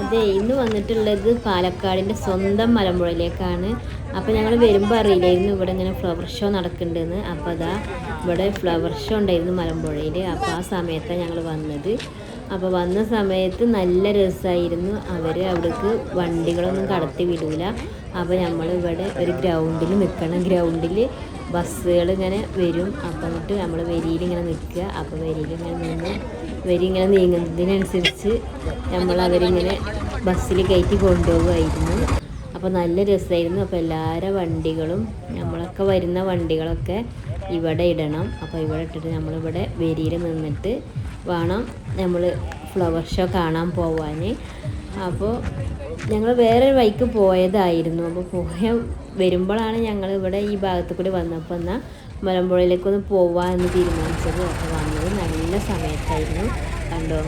അതെ ഇന്ന് വന്നിട്ടുള്ളത് പാലക്കാടിന്റെ സ്വന്തം മലമ്പുഴയിലേക്കാണ്. അപ്പോൾ ഞങ്ങൾ വരുമ്പോൾ അറിയില്ലായിരുന്നു ഇവിടെ ഇങ്ങനെ ഫ്ലവർ ഷോ നടക്കുന്നുണ്ടെന്ന്. അപ്പോൾ അതാ ഇവിടെ ഫ്ലവർ ഷോ ഉണ്ടായിരുന്നു മലമ്പുഴയിൽ അപ്പോൾ ആ സമയത്താണ് ഞങ്ങൾ വന്നത്. അപ്പോൾ വന്ന സമയത്ത് നല്ല രസമായിരുന്നു അവർ അവിടേക്ക് വണ്ടികളൊന്നും കടത്തി വിടൂല. അപ്പോൾ നമ്മൾ ഇവിടെ ഒരു ഗ്രൗണ്ടിൽ നിൽക്കണം ഗ്രൗണ്ടിൽ ബസ്സുകൾ ഇങ്ങനെ വരും. അപ്പോൾ എന്നിട്ട് നമ്മൾ വരിയിൽ ഇങ്ങനെ നിൽക്കുക. അപ്പോൾ വരിയിൽ ഇങ്ങനെ നിന്ന് വരി ഇങ്ങനെ നീങ്ങുന്നതിനനുസരിച്ച് നമ്മൾ അവരിങ്ങനെ ബസ്സിൽ കയറ്റി കൊണ്ടുപോകുമായിരുന്നു അപ്പോൾ നല്ല രസമായിരുന്നു. അപ്പോൾ എല്ലാവരുടെ വണ്ടികളും നമ്മളൊക്കെ വരുന്ന വണ്ടികളൊക്കെ ഇവിടെ ഇടണം. അപ്പോൾ ഇവിടെ ഇട്ടിട്ട് നമ്മളിവിടെ വരിയിൽ നിന്നിട്ട് വേണം നമ്മൾ ഫ്ലവർ ഷോ കാണാൻ പോവാൻ. അപ്പോൾ ഞങ്ങൾ വേറെ വഴിക്ക് പോയതായിരുന്നു. അപ്പോൾ പോയ വരുമ്പോഴാണ് ഞങ്ങൾ ഇവിടെ ഈ ഭാഗത്ത് കൂടി വന്നപ്പോൾ എന്നാൽ മലമ്പുഴയിലേക്കൊന്ന് പോവാമെന്ന് തീരുമാനിച്ചത്. അപ്പോൾ വന്നത് നല്ല സമയത്തായിരുന്നു. കണ്ടോ?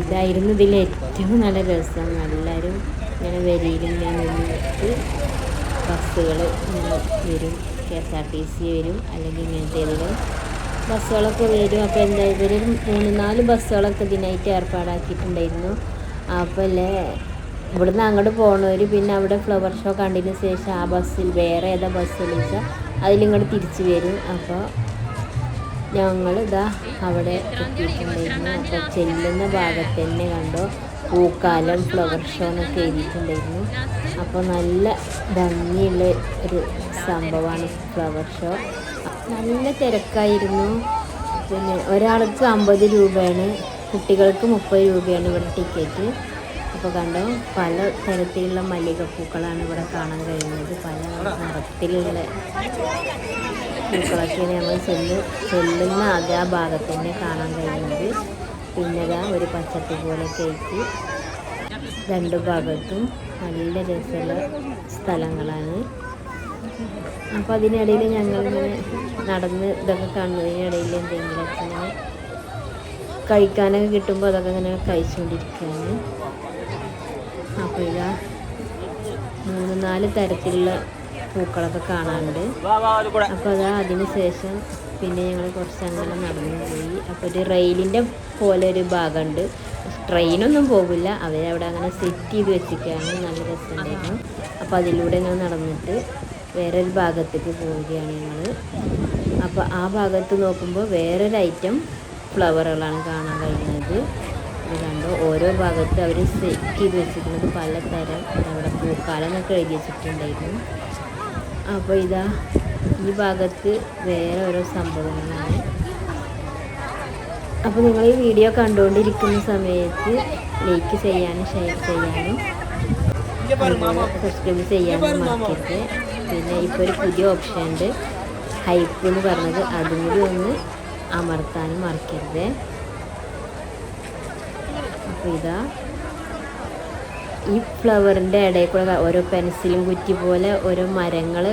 ഇതായിരുന്നു ഇതിൽ ഏറ്റവും നല്ല രസം എല്ലാവരും ഇങ്ങനെ വരിയിലും ഞാൻ നിന്നിട്ട് ബസ്സുകൾ ഇങ്ങനെ വരും. K S R T C വരും. അല്ലെങ്കിൽ ഇങ്ങനത്തെ ഏതെങ്കിലും ബസ്സുകളൊക്കെ വരും. അപ്പോൾ എന്താ ഇവർ മൂന്ന് നാല് ബസ്സുകളൊക്കെ ഇതിനായിട്ട് ഏർപ്പാടാക്കിയിട്ടുണ്ടായിരുന്നു. അപ്പോൾ അല്ലേ ഇവിടുന്ന് അങ്ങോട്ട് പോകണവർ പിന്നെ അവിടെ ഫ്ലവർ ഷോ കണ്ടതിന് ശേഷം ആ ബസ്സിൽ വേറെ ഏതാ ബസ് വിളിച്ചാൽ അതിലിങ്ങോട്ട് തിരിച്ച് വരും. അപ്പോൾ ഞങ്ങൾ ഇതാ അവിടെ എത്തിയിട്ടുണ്ടായിരുന്നു. അപ്പോൾ ചെല്ലുന്ന ഭാഗത്ത് തന്നെ കണ്ടോ പൂക്കാലം ഫ്ലവർ ഷോ എന്നൊക്കെ എഴുതിയിട്ടുണ്ടായിരുന്നു. അപ്പോൾ നല്ല ഭംഗിയുള്ള ഒരു സംഭവമാണ് ഫ്ലവർ ഷോ നല്ല തിരക്കായിരുന്നു. പിന്നെ ഒരാൾക്ക് അമ്പത് രൂപയാണ് കുട്ടികൾക്ക് മുപ്പത് രൂപയാണ് ഇവിടെ ടിക്കറ്റ്. അപ്പോൾ കണ്ടോ പല തരത്തിലുള്ള മല്ലികപ്പൂക്കളാണ് ഇവിടെ കാണാൻ കഴിയുന്നത്. പല നിറത്തിലുള്ള പൂക്കളൊക്കെയാണ് നമ്മൾ ചെല്ല് ചെല്ലുന്ന അതേ ഭാഗത്ത് തന്നെ കാണാൻ കഴിയുന്നത്. പിന്നെ ഇതാ ഒരു പച്ചപ്പ് പോലെ കേക്ക് രണ്ട് ഭാഗത്തും നല്ല രസമുള്ള സ്ഥലങ്ങളാണ്. അപ്പം അതിനിടയിൽ ഞങ്ങളിങ്ങനെ നടന്ന് ഇതൊക്കെ കാണുന്നതിനിടയിൽ എന്തെങ്കിലുമൊക്കെ ഇങ്ങനെ കഴിക്കാനൊക്കെ കിട്ടുമ്പോൾ അതൊക്കെ ഇങ്ങനെ കഴിച്ചുകൊണ്ടിരിക്കുകയാണ്. അപ്പോൾ ഇതാ മൂന്ന് നാല് തരത്തിലുള്ള പൂക്കളൊക്കെ കാണാനുണ്ട്. അപ്പോൾ അതാ അതിന് ശേഷം പിന്നെ ഞങ്ങൾ കുറച്ച് അങ്ങനെ നടന്നു പോയി അപ്പോൾ ഒരു റെയിലിന്റെ പോലെ ഒരു ഭാഗമുണ്ട്. ട്രെയിനൊന്നും പോകില്ല അവരവിടെ അങ്ങനെ സെറ്റ് ചെയ്ത് വെച്ചിരിക്കുകയാണ്. നല്ല രസമുണ്ടായിരുന്നു. അപ്പോൾ അതിലൂടെ ഞാൻ നടന്നിട്ട് വേറൊരു ഭാഗത്തേക്ക് പോവുകയാണ് ഞങ്ങൾ അപ്പോൾ ആ ഭാഗത്ത് നോക്കുമ്പോൾ വേറൊരു ഐറ്റം ഫ്ലവറുകളാണ് കാണാൻ കഴിയുന്നത്. ഇത് കണ്ടോ? ഓരോ ഭാഗത്ത് അവർ സെറ്റ് ചെയ്ത് വെച്ചിരിക്കുന്നത് പലതരം അവിടെ പൂക്കാലം എന്നൊക്കെ എഴുതി വെച്ചിട്ടുണ്ടായിരുന്നു. അപ്പോൾ ഇതാ ഈ ഭാഗത്ത് വേറെ ഓരോ സംഭവങ്ങളാണ്. അപ്പോൾ നിങ്ങൾ ഈ വീഡിയോ കണ്ടുകൊണ്ടിരിക്കുന്ന സമയത്ത് ലൈക്ക് ചെയ്യാനും ഷെയർ ചെയ്യാനും സബ്സ്ക്രൈബ് ചെയ്യാനും മറക്കരുത്. പിന്നെ ഇപ്പോൾ ഒരു പുതിയ ഓപ്ഷൻ ഉണ്ട്. ഹൈപ്പ് എന്ന് പറഞ്ഞത് അതും കൂടി ഒന്ന് അമർത്താനും മറക്കരുത്. അപ്പോൾ ഇതാ ഈ ഫ്ലവറിന്റെ ഇടയിൽ കൂടെ ഓരോ പെൻസിലും കുറ്റി പോലെ ഓരോ മരങ്ങൾ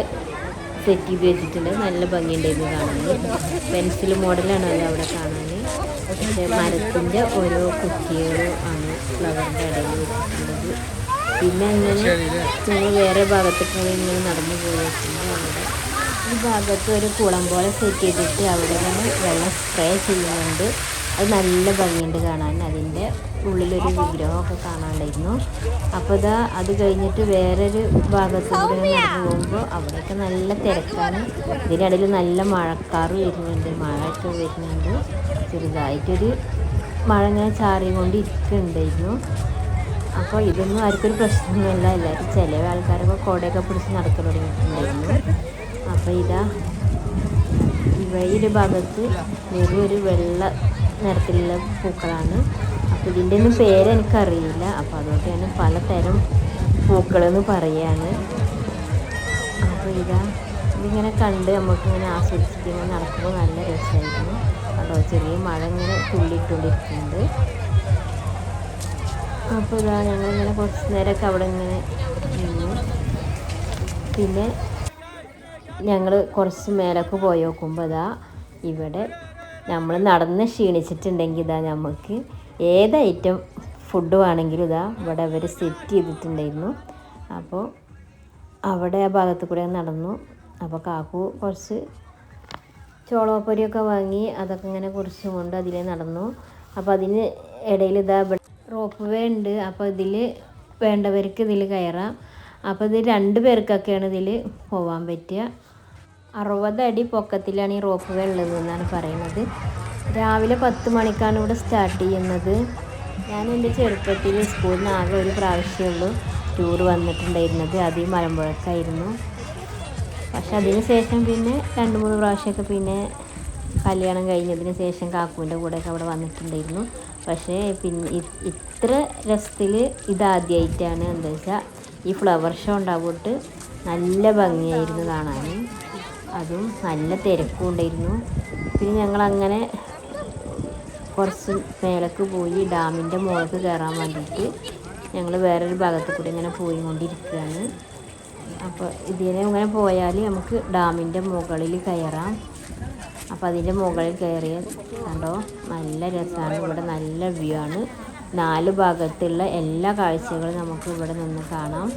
സെറ്റ് ചെയ്ത് വെച്ചിട്ടുണ്ട്. നല്ല ഭംഗിയുണ്ടായിരുന്നു കാണാൻ. പെൻസിൽ മോഡലാണ് അത് അവിടെ കാണാൻ. പക്ഷേ മരത്തിന്റെ ഓരോ കുറ്റികളും ആണ് ഫ്ലവറിന്റെ ഇടയിൽ വെച്ചിട്ടുള്ളത്. പിന്നെ അങ്ങനെ ഞങ്ങൾ വേറെ ഭാഗത്തേക്ക് ഇങ്ങനെ നടന്നു പോയിട്ടുണ്ട്. അവിടെ ഈ ഭാഗത്ത് ഒരു കുളം പോലെ സെറ്റ് ചെയ്തിട്ട് അവിടെ വെള്ളം സ്പ്രേ ചെയ്യുന്നുണ്ട്. അത് നല്ല ഭംഗിയുണ്ട് കാണാൻ. അതിന്റെ ഉള്ളിലൊരു വിഗ്രഹമൊക്കെ കാണാണ്ടായിരുന്നു അപ്പോൾ ഇതാ അത് കഴിഞ്ഞിട്ട് വേറൊരു ഭാഗത്തൂടെ നടന്നു പോകുമ്പോൾ അവിടെയൊക്കെ നല്ല തിരക്കാണ്. ഇതിനിടയിൽ നല്ല മഴക്കാറ് വരുന്നുണ്ട്. മഴയൊക്കെ വരുന്നുണ്ട്. ചെറുതായിട്ടൊരു മഴ ഇങ്ങനെ ചാറിക്കൊണ്ട് ഇരിക്കുന്നുണ്ടായിരുന്നു അപ്പോൾ ഇതൊന്നും ആർക്കൊരു പ്രശ്നമൊന്നുമില്ല. എല്ലാവരും ചില ആൾക്കാരൊക്കെ കോടയൊക്കെ പിടിച്ച് നടക്കുന്നുണ്ടായിരുന്നു അപ്പോൾ ഇതാ ഇവയുടെ ഭാഗത്ത് വെറും ഒരു വെള്ള നിറത്തിലുള്ള പൂക്കളാണ്. അപ്പോൾ ഇതിന്റെ ഒന്നും പേര് എനിക്കറിയില്ല. അപ്പോൾ അതുകൊണ്ട് ഞാൻ പലതരം പൂക്കളെന്ന് പറയാണ്. അപ്പോൾ ഇതാ ഇതിങ്ങനെ കണ്ട് നമുക്കിങ്ങനെ ആസ്വദിച്ചിട്ട് ഇങ്ങനെ നടക്കുമ്പോൾ നല്ല രസമായിരുന്നു അപ്പോൾ ചെറിയ മഴ ഇങ്ങനെ തുള്ളിയിട്ടുകൊണ്ടിരിക്കുന്നുണ്ട് അപ്പോൾ ഇതാ ഞങ്ങളിങ്ങനെ കുറച്ച് നേരമൊക്കെ അവിടെ ഇങ്ങനെ നിന്നു. പിന്നെ ഞങ്ങൾ കുറച്ച് മേലൊക്കെ പോയി നോക്കുമ്പോൾ ഇതാ ഇവിടെ നമ്മൾ നടന്ന് ക്ഷീണിച്ചിട്ടുണ്ടെങ്കിൽ ഇതാ നമുക്ക് ഏത് ഐറ്റം ഫുഡ് വേണമെങ്കിലും ഇതാ ഇവിടെ അവർ സെറ്റ് ചെയ്തിട്ടുണ്ടായിരുന്നു. അപ്പോൾ അവിടെ ആ ഭാഗത്ത് കൂടെ നടന്നു. അപ്പോൾ കാക്കു കുറച്ച് ചോളപ്പൊരിയൊക്കെ വാങ്ങി അതൊക്കെ ഇങ്ങനെ കുറിച്ചും കൊണ്ട് അതിലേ നടന്നു. അപ്പോൾ അതിന് ഇടയിൽ ഇതാ റോപ്പ് വേ ഉണ്ട്. അപ്പോൾ ഇതിൽ വേണ്ടവർക്ക് ഇതിൽ കയറാം. അപ്പോൾ ഇത് രണ്ട് പേർക്കൊക്കെയാണ് ഇതിൽ പോകാൻ പറ്റുക. അറുപത് അടി പൊക്കത്തിലാണ് ഈ റോപ്പ് വേ ഉള്ളത് എന്നാണ് പറയുന്നത്. രാവിലെ പത്ത് മണിക്കാണ് ഇവിടെ സ്റ്റാർട്ട് ചെയ്യുന്നത്. ഞാൻ എന്റെ ചെറുപ്പത്തിൽ സ്കൂളിൽ നിന്ന് ആകെ ഒരു പ്രാവശ്യമുള്ളൂ ടൂർ വന്നിട്ടുണ്ടായിരുന്നത്. അത് ഈ മലമ്പുഴക്കായിരുന്നു. പക്ഷെ അതിന് ശേഷം പിന്നെ രണ്ട് മൂന്ന് പ്രാവശ്യമൊക്കെ പിന്നെ കല്യാണം കഴിഞ്ഞതിന് ശേഷം കാക്കുവിന്റെ കൂടെയൊക്കെ അവിടെ വന്നിട്ടുണ്ടായിരുന്നു. പക്ഷേ പിന്നെ ഇത്ര രസത്തിൽ ഇതാദ്യമായിട്ടാണ് എന്താ വെച്ചാൽ ഈ ഫ്ലവർ ഷോ ഉണ്ടാവിട്ട് നല്ല ഭംഗിയായിരുന്നു കാണാൻ. അതും നല്ല തിരക്കും ഉണ്ടായിരുന്നു. പിന്നെ ഞങ്ങളങ്ങനെ കുറച്ച് മേലേക്ക് പോയി ഡാമിന്റെ മുകളിലേക്ക് കയറാൻ വേണ്ടിയിട്ട് ഞങ്ങൾ വേറൊരു ഭാഗത്ത് കൂടി ഇങ്ങനെ പോയി കൊണ്ടിരിക്കുകയാണ് അപ്പോൾ ഇതിനെ ഇങ്ങനെ പോയാൽ നമുക്ക് ഡാമിന്റെ മുകളിൽ കയറാം. അപ്പോൾ അതിന്റെ മുകളിൽ കയറിയ കണ്ടോ? നല്ല രസമാണ്. ഇവിടെ നല്ല വ്യൂ ആണ്. നാല് ഭാഗത്തുള്ള എല്ലാ കാഴ്ചകളും നമുക്ക് ഇവിടെ നിന്ന് കാണാം.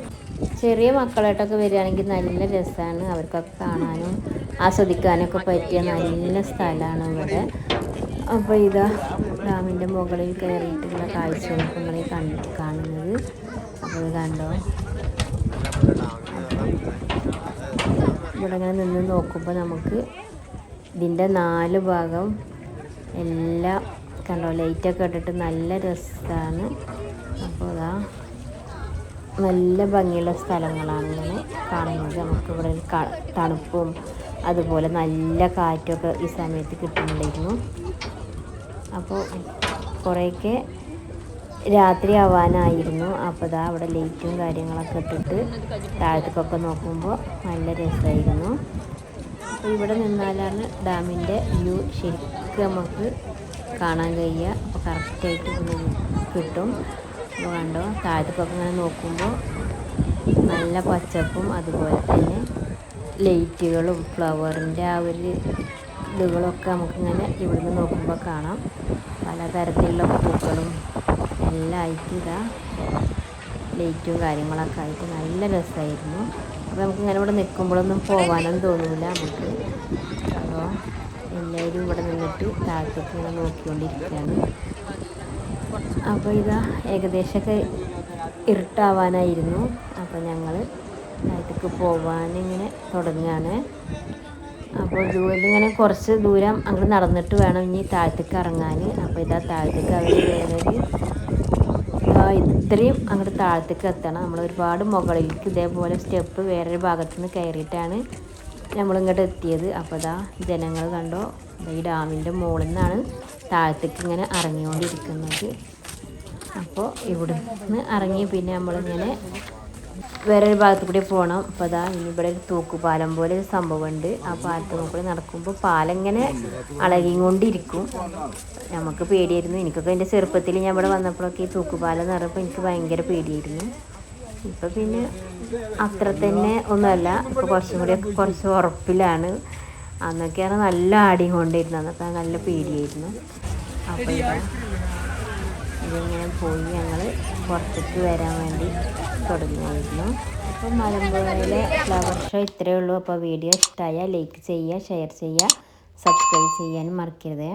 ചെറിയ മക്കളായിട്ടൊക്കെ വരികയാണെങ്കിൽ നല്ല രസമാണ്. അവർക്കൊക്കെ കാണാനും ആസ്വദിക്കാനൊക്കെ പറ്റിയ നല്ല സ്ഥലമാണ് ഇവിടെ. അപ്പോൾ ഇതാ ഡാമിന്റെ മുകളിൽ കയറിയിട്ടുള്ള കാഴ്ചകളൊക്കെ നിങ്ങൾ ഈ കണ്ട് കാണുന്നത്. അപ്പോൾ കണ്ടോ? ഇവിടെ ഇങ്ങനെ നിന്ന് നോക്കുമ്പോൾ നമുക്ക് ഇതിന്റെ നാല് ഭാഗം എല്ലാം കണ്ടോ? ലൈറ്റൊക്കെ ഇട്ടിട്ട് നല്ല രസമാണ്. അപ്പോൾ അതാ നല്ല ഭംഗിയുള്ള സ്ഥലങ്ങളാണ് ഇങ്ങനെ കാണുന്നത്. നമുക്ക് ഇവിടെ ഒരു തണുപ്പും അതുപോലെ നല്ല കാറ്റൊക്കെ ഈ സമയത്ത് കിട്ടുന്നുണ്ടായിരുന്നു. അപ്പോൾ കുറേയൊക്കെ രാത്രി ആവാനായിരുന്നു. അപ്പോൾ ഇതാ അവിടെ ലൈറ്റും കാര്യങ്ങളൊക്കെ ഇട്ടിട്ട് താഴത്തേക്കൊക്കെ നോക്കുമ്പോൾ നല്ല രസമായിരുന്നു. അപ്പോൾ ഇവിടെ നിന്നാലാണ് ഡാമിന്റെ വ്യൂ ശരിക്കും നമുക്ക് കാണാൻ കഴിയുക. അപ്പോൾ കറക്റ്റായിട്ട് കിട്ടും. അപ്പോൾ കണ്ടോ? താഴത്തേക്കൊക്കെ ഇങ്ങനെ നോക്കുമ്പോൾ നല്ല പച്ചപ്പും അതുപോലെ തന്നെ ലൈറ്റുകളും ഫ്ലവറിന്റെ ആ ഒരു ഇതുകളൊക്കെ നമുക്കിങ്ങനെ ഇവിടുന്ന് നോക്കുമ്പോൾ കാണാം. പലതരത്തിലുള്ള പൂക്കളും എല്ലാം ആയിട്ട് ഇതാ ലൈറ്റും കാര്യങ്ങളൊക്കെ ആയിട്ട് നല്ല രസമായിരുന്നു. അപ്പോൾ നമുക്ക് ഇങ്ങനെ ഇവിടെ നിൽക്കുമ്പോഴൊന്നും പോകാനൊന്നും തോന്നില്ല നമുക്ക്. അപ്പോൾ എല്ലാവരും ഇവിടെ നിന്നിട്ട് താഴത്തേക്ക് ഇങ്ങനെ നോക്കിക്കൊണ്ടിരിക്കുകയാണ്. അപ്പോൾ ഇതാ ഏകദേശമൊക്കെ ഇരുട്ടാവാനായിരുന്നു. അപ്പോൾ ഞങ്ങൾ താഴത്തേക്ക് പോകാനിങ്ങനെ തുടങ്ങുകയാണ് അപ്പോൾ ദൂരം ഇങ്ങനെ കുറച്ച് ദൂരം അങ്ങോട്ട് നടന്നിട്ട് വേണം ഇനി താഴത്തേക്ക് ഇറങ്ങാൻ. അപ്പോൾ ഇതാ താഴത്തേക്ക് അവർ ആ, ഇത്രയും അങ്ങോട്ട് താഴത്തേക്ക് എത്തണം. നമ്മൾ ഒരുപാട് മുകളിലേക്ക് ഇതേപോലെ സ്റ്റെപ്പ് വേറൊരു ഭാഗത്തു നിന്ന് കയറിയിട്ടാണ് നമ്മളിങ്ങോട്ട് എത്തിയത്. അപ്പോൾ ഇതാ ജനങ്ങൾ കണ്ടോ? ഈ ഡാമിന്റെ മുകളിൽ നിന്നാണ് താഴത്തേക്ക് ഇങ്ങനെ ഇറങ്ങിക്കൊണ്ടിരിക്കുന്നത്. അപ്പോൾ ഇവിടെ നിന്ന് ഇറങ്ങി പിന്നെ നമ്മളിങ്ങനെ വേറൊരു ഭാഗത്ത് കൂടി പോകണം അപ്പോൾ അതാ ഇനി ഇവിടെ ഒരു തൂക്കുപാലം പോലെ ഒരു സംഭവമുണ്ട്. ആ പാലത്ത് കൂടി നടക്കുമ്പോൾ പാലം ഇങ്ങനെ അളകിക്കൊണ്ടിരിക്കും. നമുക്ക് പേടിയായിരുന്നു. എനിക്കൊക്കെ എന്റെ ചെറുപ്പത്തിൽ ഞാൻ ഇവിടെ വന്നപ്പോഴൊക്കെ ഈ തൂക്കുപാലം എന്ന് പറയുമ്പോൾ എനിക്ക് ഭയങ്കര പേടിയായിരുന്നു. ഇപ്പം പിന്നെ അത്ര തന്നെ ഒന്നുമല്ല. ഇപ്പോൾ കുറച്ചും കൂടി കുറച്ച് ഉറപ്പിലാണ്. അന്നൊക്കെയാണ് നല്ല ആടിയും കൊണ്ടിരുന്നത്. അന്നൊക്കെ നല്ല പേടിയായിരുന്നു. അപ്പോൾ ഇതാ ഇതിങ്ങനെ പോയി ഞങ്ങൾ പുറത്തേക്ക് വരാൻ വേണ്ടി തുടങ്ങിയായിരുന്നു. അപ്പോൾ മലമ്പുഴയിലെ ഫ്ലവർ ഷോ ഇത്രയേ ഉള്ളൂ. അപ്പോൾ വീഡിയോ ഇഷ്ടമായാൽ ലൈക്ക് ചെയ്യുക ഷെയർ ചെയ്യുക സബ്സ്ക്രൈബ് ചെയ്യാനും മറക്കരുത്.